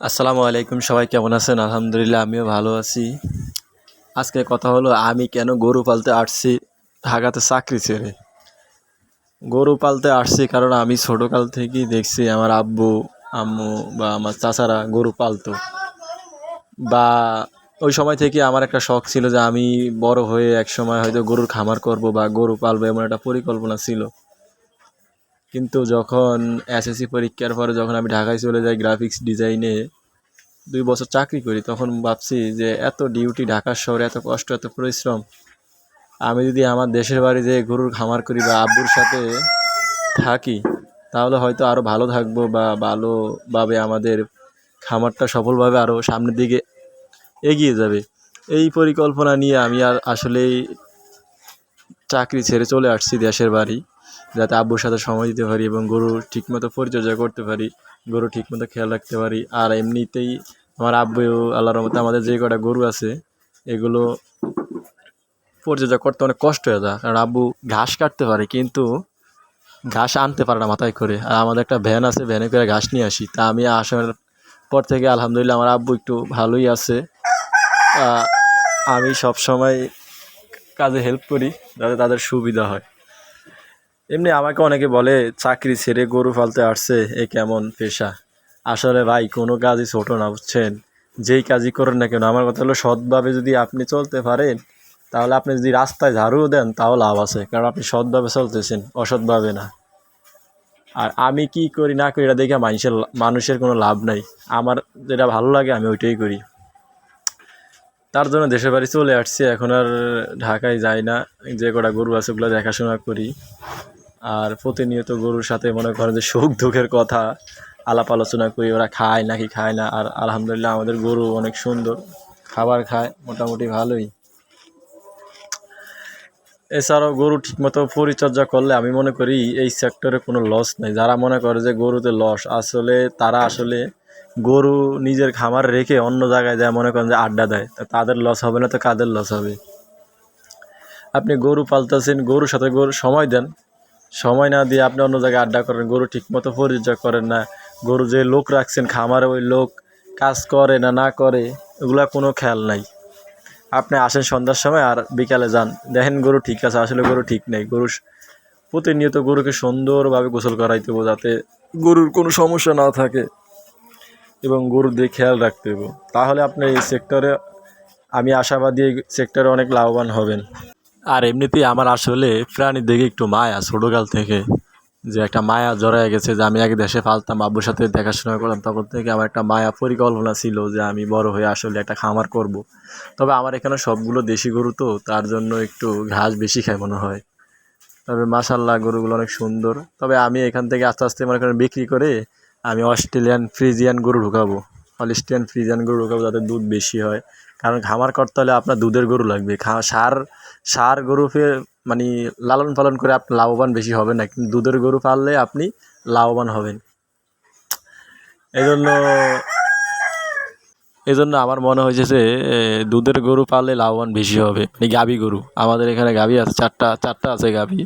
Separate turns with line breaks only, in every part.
আসসালামু আলাইকুম, সবাই কেমন আছেন? আলহামদুলিল্লাহ, আমিও ভালো আছি। আজকে কথা হলো, আমি কেন গরু পালতে আসছি ঢাকাতে চাকরি ছেড়ে? গরু পালতে আসছি কারণ আমি ছোটোকাল থেকেই দেখছি আমার আব্বু, আম্মু বা আমার চাচারা গরু পালতো। বা ওই সময় থেকে আমার একটা শখ ছিল যে আমি বড় হয়ে এক সময় হয়তো গরুর খামার করব বা গরু পালবো এমন একটা পরিকল্পনা ছিল। কিন্তু যখন এসএসসি পরীক্ষার পরে যখন আমি ঢাকায় চলে যাই গ্রাফিক্স ডিজাইনে দুই বছর চাকরি করি, তখন ভাবছি যে এত ডিউটি ঢাকার শহরে এত কষ্ট, এত পরিশ্রম, আমি যদি আমার দেশের বাড়ি যেয়ে গরুর খামার করি বা আব্বুর সাথে থাকি, তাহলে হয়তো আরও ভালো থাকব বা ভালোভাবে আমাদের খামারটা সফলভাবে আরও সামনের দিকে এগিয়ে যাবে। এই পরিকল্পনা নিয়ে আমি আর আসলেই চাকরি ছেড়ে চলে আসছি দেশের বাড়ি। যাতে আব্বুর সাথে সময় দিতে পারি এবং গরু ঠিকমতো পরিচর্যা করতে পারি, গরু ঠিকমতো খেয়াল রাখতে পারি। আর এমনিতেই আমার আব্বু আল্লাহর মতো আমাদের যে কটা গরু আছে, এগুলো পরিচর্যা করতে অনেক কষ্ট হয়ে যায়। কারণ আব্বু ঘাস কাটতে পারে কিন্তু ঘাস আনতে পারে না মাথায় করে। আর আমাদের একটা ভ্যান আছে, ভ্যানে করে ঘাস নিয়ে আসি। তা আমি আসার পর থেকে আলহামদুলিল্লাহ আমার আব্বু একটু ভালোই আছে। আমি সব সময় কাজে হেল্প করি যাতে তাদের সুবিধা হয়। এমনি আমাকে অনেকে বলে, চাকরি ছেড়ে গরু পালতে আসছে, এ কেমন পেশা? আসলে ভাই, কোনো কাজই ছোট না, বুঝছেন? যেই কাজই করেন না কেন, আমার কথা হলো সৎভাবে যদি আপনি চলতে পারেন, তাহলে আপনি যদি রাস্তায় ঝাড়ুও দেন, তাও লাভ আছে, কারণ আপনি সৎভাবে চলতেছেন, অসৎভাবে না। আর আমি কি করি, না করি, এটা দেখে মানুষের মানুষের কোনো লাভ নাই। আমার যেটা ভালো লাগে, আমি ওইটাই করি। তার জন্য দেশের বাড়ি চলে আসছি, এখন আর ঢাকায় যাই না, যে কটা গরু আছে ওগুলো দেখাশোনা করি। আর প্রতিনিয়ত গরুর সাথে মনে করেন যে সুখ দুঃখের কথা, আলাপ আলোচনা করি, ওরা খায় নাকি খায় না, আর আলহামদুলিল্লাহ আমাদের গরু অনেক সুন্দর, খাবার খায়, মোটামুটি ভালোই। এছাড়াও গরু ঠিকমতো পরিচর্যা করলে আমি মনে করি এই সেক্টরে কোনো লস নেই। যারা মনে করে যে গরুতে লস আসলে তারা আসলে গরু নিজের খামার রেখে অন্য জায়গায় যায়, মনে করেন যে আড্ডা দেয়, তা তাদের লস হবে না, তো কাদের লস হবে? আপনি গরু পালতেছেন, গরুর সাথে গরু সময় দেন সময় না দিয়ে আপনি অন্য জায়গায় আড্ডা করেন, গরু ঠিকমতো পরিচর্যা করেন না, গরু যে লোক রাখছেন খামারে ওই লোক কাজ করে না না করে ওগুলা কোনো খেয়াল নাই। আপনি আসেন সন্ধ্যার সময় আর বিকালে যান, দেখেন গরু ঠিক আছে, আসলে গরু ঠিক নেই, গরু প্রতিনিয়ত গরুকে সুন্দরভাবে গোসল করাইতে হবে যাতে গরুর কোনো সমস্যা না থাকে এবং গরুর দিয়ে খেয়াল রাখতে হবে তাহলে আপনি এই সেক্টরে আমি আশাবাদী এই সেক্টরে অনেক লাভবান হবেন। আর এমনিতেই আমার আসলে প্রাণীর দিকে একটু মায়া, ছোটোকাল থেকে যে একটা মায়া জড়ায় গেছে যে আমি আগে দেশে ফালতাম আব্বুর সাথে দেখাশোনা করলাম তখন থেকে আমার একটা মায়া পরিকল্পনা ছিল যে আমি বড় হয়ে আসলে একটা খামার করব। তবে আমার এখানে সবগুলো দেশি গরু তো, তার জন্য একটু ঘাস বেশি খায় মনে হয়। তবে মাসাল্লাহ গরুগুলো অনেক সুন্দর। তবে আমি এখান থেকে আস্তে আস্তে মনে করেন বিক্রি করে আমি অস্ট্রেলিয়ান ফ্রিজিয়ান গরু ঢুকাবো। অলিস্টিয়ান ফ্রিজিয়ান গরু ঢুকাবো যাতে দুধ বেশি হয়। কারণ খামার করতে হলে আপনার দুধের গরু লাগবে। খা সার সার, গরু ফের মানে লালন পালন করে আপনি লাভবান বেশি হবেন না, কিন্তু দুধের গরু পাললে আপনি লাভবান হবেন। এই জন্য এই জন্য আমার মনে হয়েছে যে দুধের গরু পাললে লাভবান বেশি হবে। মানে গাভী গরু, আমাদের এখানে গাভী আছে, চারটা চারটা আছে গাভী।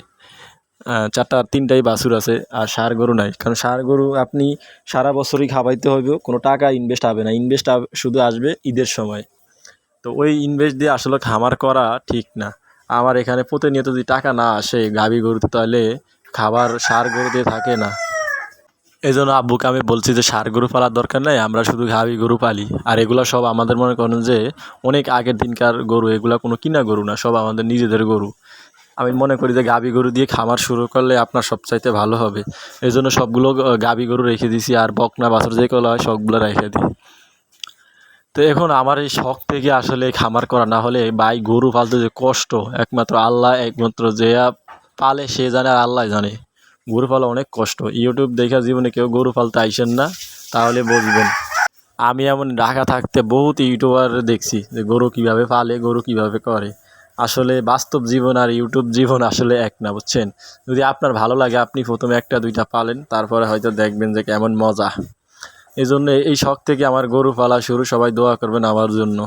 চারটা, তিনটাই বাছুর আছে, আর সার গরু নাই। কারণ সার গরু আপনি সারা বছরই খাওয়াইতে হবে কোনো টাকা ইনভেস্ট হবে না। ইনভেস্ট শুধু আসবে ঈদের সময়। তো ওই ইনভেস্ট দিয়ে আসলে খামার করা ঠিক না। আমার এখানে প্রতিনিয়ত যদি টাকা না আসে গাভী গরুতে তাহলে খাবার সার গরু দিয়ে থাকে না। এই জন্য আব্বুকে আমি বলছি যে সার গরু পালার দরকার নেই, আমরা শুধু গাভী গরু পালি। আর এগুলো সব আমাদের মনে করেন যে অনেক আগের দিনকার গরু, এগুলো কোনো কিনা গরু না, সব আমাদের নিজেদের গরু। আমি মনে করি যে গাভী গরু দিয়ে খামার শুরু করলে আপনার সবচাইতে ভালো হবে। এই জন্য সবগুলো গাভী গরু রেখে দিছি, আর বকনা, বাছর যেগুলো হয়, সবগুলো রেখে দিই। তো এখন আমার এই শখ থেকে আসলে খামার করা, না হলে ভাই গরু পালতে যে কষ্ট, একমাত্র আল্লাহ, একমাত্র যে পালে সে জানে আর আল্লাহ জানে। গরু পালা অনেক কষ্ট। ইউটিউব দেখা জীবনে কেউ গরু পালতে আইসেন না, তাহলে বুঝবেন। আমি এমন ঢাকা থাকতে বহুত ইউটিউবার দেখছি, যে গরু কীভাবে পালে, গরু কীভাবে করে। আসলে বাস্তব জীবন আর ইউটিউব জীবন আসলে এক না, বুঝছেন? যদি আপনার ভালো লাগে, আপনি প্রথমে একটা, দুইটা পালেন, তারপরে হয়তো দেখবেন যে কেমন মজা। এই জন্য এই শখ থেকে আমার গরু পালা শুরু। সবাই দোয়া করবেন আমার জন্য।